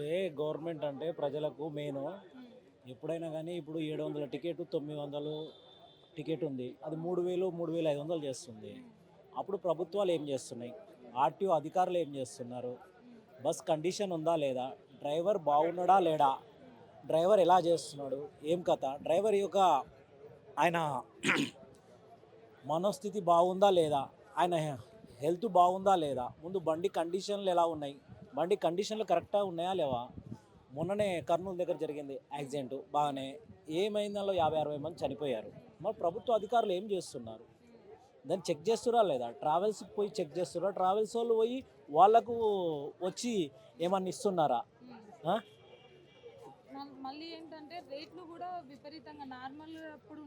అంటే గవర్నమెంట్ అంటే ప్రజలకు మెయిన్ ఎప్పుడైనా కానీ ఇప్పుడు ఏడు వందల టికెట్ తొమ్మిది వందలు టికెట్ ఉంది. అది మూడు వేలు మూడు వేల ఐదు వందలు చేస్తుంది. అప్పుడు ప్రభుత్వాలు ఏం చేస్తున్నాయి? ఆర్టీఓ అధికారులు ఏం చేస్తున్నారు? బస్ కండిషన్ ఉందా లేదా? డ్రైవర్ బాగున్నాడా లేడా? డ్రైవర్ ఎలా చేస్తున్నాడు? ఏం కథ? డ్రైవర్ యొక్క ఆయన మనోస్థితి బాగుందా లేదా? ఆయన హెల్త్ బాగుందా లేదా? ముందు బండి కండిషన్లు ఎలా ఉన్నాయి? బండి కండిషన్లు కరెక్ట్గా ఉన్నాయా లేవా? మొన్ననే కర్నూలు దగ్గర జరిగింది యాక్సిడెంట్ బాగానే ఏమైంది దానిలో యాభై అరవై మంది చనిపోయారు. మరి ప్రభుత్వ అధికారులు ఏం చేస్తున్నారు? దాన్ని చెక్ చేస్తురా లేదా? ట్రావెల్స్కి పోయి చెక్ చేస్తురా? ట్రావెల్స్ వాళ్ళు పోయి వాళ్ళకు వచ్చి ఏమన్నా ఇస్తున్నారా? మళ్ళీ ఏంటంటే రేట్లు కూడా విపరీతంగా. నార్మల్ అప్పుడు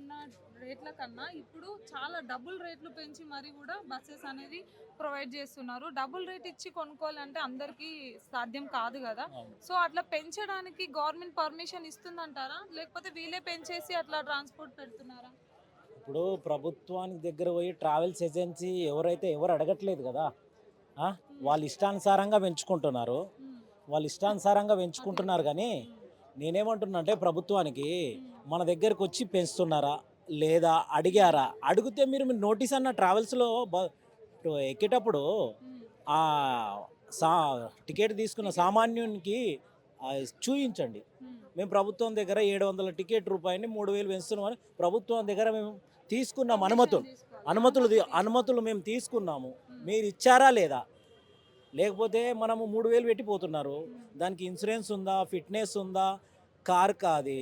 రేట్ల కన్నా ఇప్పుడు చాలా డబుల్ రేట్లు పెంచి మరి కూడా బస్సెస్ అనేది ప్రొవైడ్ చేస్తున్నారు. డబుల్ రేట్ ఇచ్చి కొనుక్కోవాలంటే అందరికీ సాధ్యం కాదు కదా. సో అట్లా పెంచడానికి గవర్నమెంట్ పర్మిషన్ ఇస్తుందంటారా? లేకపోతే వీళ్ళే పెంచేసి అట్లా ట్రాన్స్పోర్ట్ పెడుతున్నారా? ఇప్పుడు ప్రభుత్వానికి దగ్గర పోయి ట్రావెల్స్ ఏజెన్సీ ఎవరైతే ఎవరు అడగట్లేదు కదా? వాళ్ళు ఇష్టానుసారంగా పెంచుకుంటున్నారు. వాళ్ళు ఇష్టానుసారంగా పెంచుకుంటున్నారు కానీ నేనేమంటున్నా అంటే ప్రభుత్వానికి మన దగ్గరకు వచ్చి పెంచుతున్నారా? లేదా అడిగారా అడిగితే మీరు నోటీస్ అన్న ట్రావెల్స్లో ఎక్కేటప్పుడు. ఆ సా టికెట్ తీసుకున్న సామాన్యునికి చూయించండి మ్మ్. ప్రభుత్వం దగ్గర ఏడు వందల టికెట్ రూపాయిని మూడు వేలు పెంచుతున్నామని ప్రభుత్వం దగ్గర మేము తీసుకున్నాం అనుమతులు. అనుమతులు అనుమతులు మేము తీసుకున్నాము మీరు ఇచ్చారా లేదా లేకపోతే మనము మూడు వేలు పెట్టిపోతున్నారు దానికి ఇన్సూరెన్స్ ఉందా ఫిట్నెస్ ఉందా కార్ అది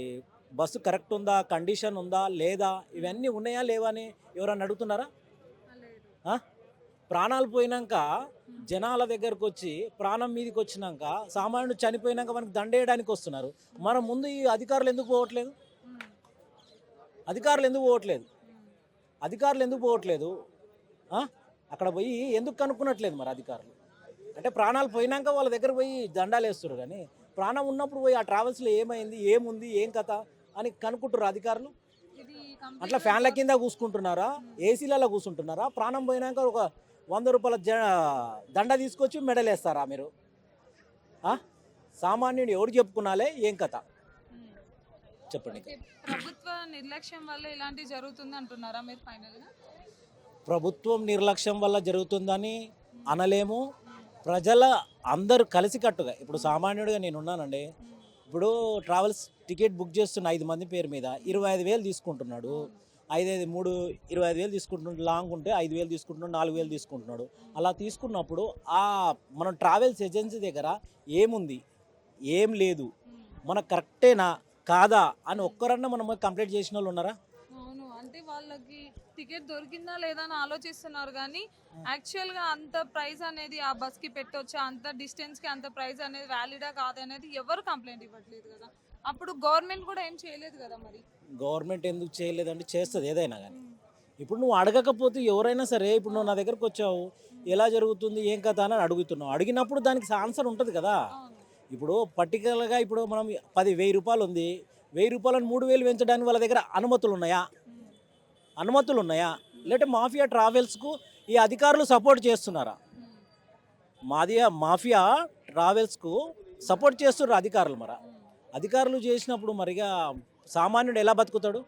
బస్సు కరెక్ట్ ఉందా? కండిషన్ ఉందా? లేదా? ఇవన్నీ ఉన్నాయా లేవా అని ఎవరన్నా అడుగుతున్నారా? ప్రాణాలు పోయినాక జనాల దగ్గరకు వచ్చి ప్రాణం మీదకి వచ్చినాక సామాన్యుడు చనిపోయినాక మనకి దండేయడానికి వస్తున్నారు. మనం ముందు ఈ అధికారులు ఎందుకు పోవట్లేదు? అధికారులు ఎందుకు పోవట్లేదు? అధికారులు ఎందుకు పోవట్లేదు? అక్కడ పోయి ఎందుకు కనుక్కున్నట్లేదు మరి అధికారులు? అంటే ప్రాణాలు పోయినాక వాళ్ళ దగ్గర పోయి దండాలు వేస్తారు కానీ ప్రాణం ఉన్నప్పుడు పోయి ఆ ట్రావెల్స్లో ఏమైంది? ఏముంది? ఏం కథ? అని కనుక్కుంటారు అధికారులు? అట్లా ఫ్యాన్ల కింద కూసుకుంటున్నారా? ఏసీలలో కూర్చుంటున్నారా ప్రాణం పోయినాక ఒక వంద రూపాయల జ దండ తీసుకొచ్చి మెడల్ వేస్తారా మీరు? సామాన్యుడు ఎవరు చెప్పుకున్నాలే? ఏం కథ. చెప్పండి. ప్రభుత్వ నిర్లక్ష్యం వల్ల ఇలాంటివి జరుగుతుంది అంటున్నారా మీరు ఫైనల్గా ప్రభుత్వం నిర్లక్ష్యం వల్ల జరుగుతుందని అనలేము. ప్రజల అందరూ కలిసికట్టుగా ఇప్పుడు సామాన్యుడిగా నేను ఉన్నానండి. ఇప్పుడు ట్రావెల్స్ టికెట్ బుక్ చేస్తున్న ఐదు మంది పేరు మీద ఇరవై ఐదు వేలు తీసుకుంటున్నాడు. ఐదు ఐదు మూడు ఇరవై ఐదు వేలు తీసుకుంటున్నాడు. లాంగ్ ఉంటే ఐదు వేలు తీసుకుంటున్నాడు నాలుగు వేలు తీసుకుంటున్నాడు. అలా తీసుకున్నప్పుడు ఆ మనం ట్రావెల్స్ ఏజెన్సీ దగ్గర ఏముంది? ఏం లేదు. మనకు కరెక్టేనా? కాదా? అని ఒక్కరన్నా మనం కంప్లీట్ చేసిన వాళ్ళు ఉన్నారా? అంటే వాళ్ళకి టికెట్ దొరికిందా లేదా అని ఆలోచిస్తున్నారు కానీ యాక్చువల్గా అంత ప్రైస్ అనేది ఆ బస్కి పెట్టొచ్చా? అంత డిస్టెన్స్కి అంత ప్రైస్ అనేది వ్యాలిడా కాదనేది ఎవరు కంప్లైంట్ ఇవ్వట్లేదు కదా. అప్పుడు గవర్నమెంట్ కూడా ఏం చేయలేదు కదా మరి? గవర్నమెంట్ ఎందుకు చేయలేదంటే చేస్తుంది ఏదైనా కానీ. ఇప్పుడు నువ్వు అడగకపోతే ఎవరైనా సరే ఇప్పుడు నువ్వు నా దగ్గరకు వచ్చావు ఎలా జరుగుతుంది ఏం కథ అని అడుగుతున్నావు. అడిగినప్పుడు దానికి ఆన్సర్ ఉంటుంది కదా. ఇప్పుడు పర్టికులర్గా ఇప్పుడు మనం పది వెయ్యి రూపాయలు ఉంది. వెయ్యి రూపాయలను మూడు వేలు పెంచడానికి వాళ్ళ దగ్గర అనుమతులు ఉన్నాయా? అనుమతులు ఉన్నాయా లేదంటే మాఫియా ట్రావెల్స్కు ఈ అధికారులు సపోర్ట్ చేస్తున్నారా? మాది మాఫియా ట్రావెల్స్కు సపోర్ట్ చేస్తున్నారు అధికారులు మరి? అధికారులు చేసినప్పుడు మరిగా సామాన్యుడు ఎలా బతుకుతాడు?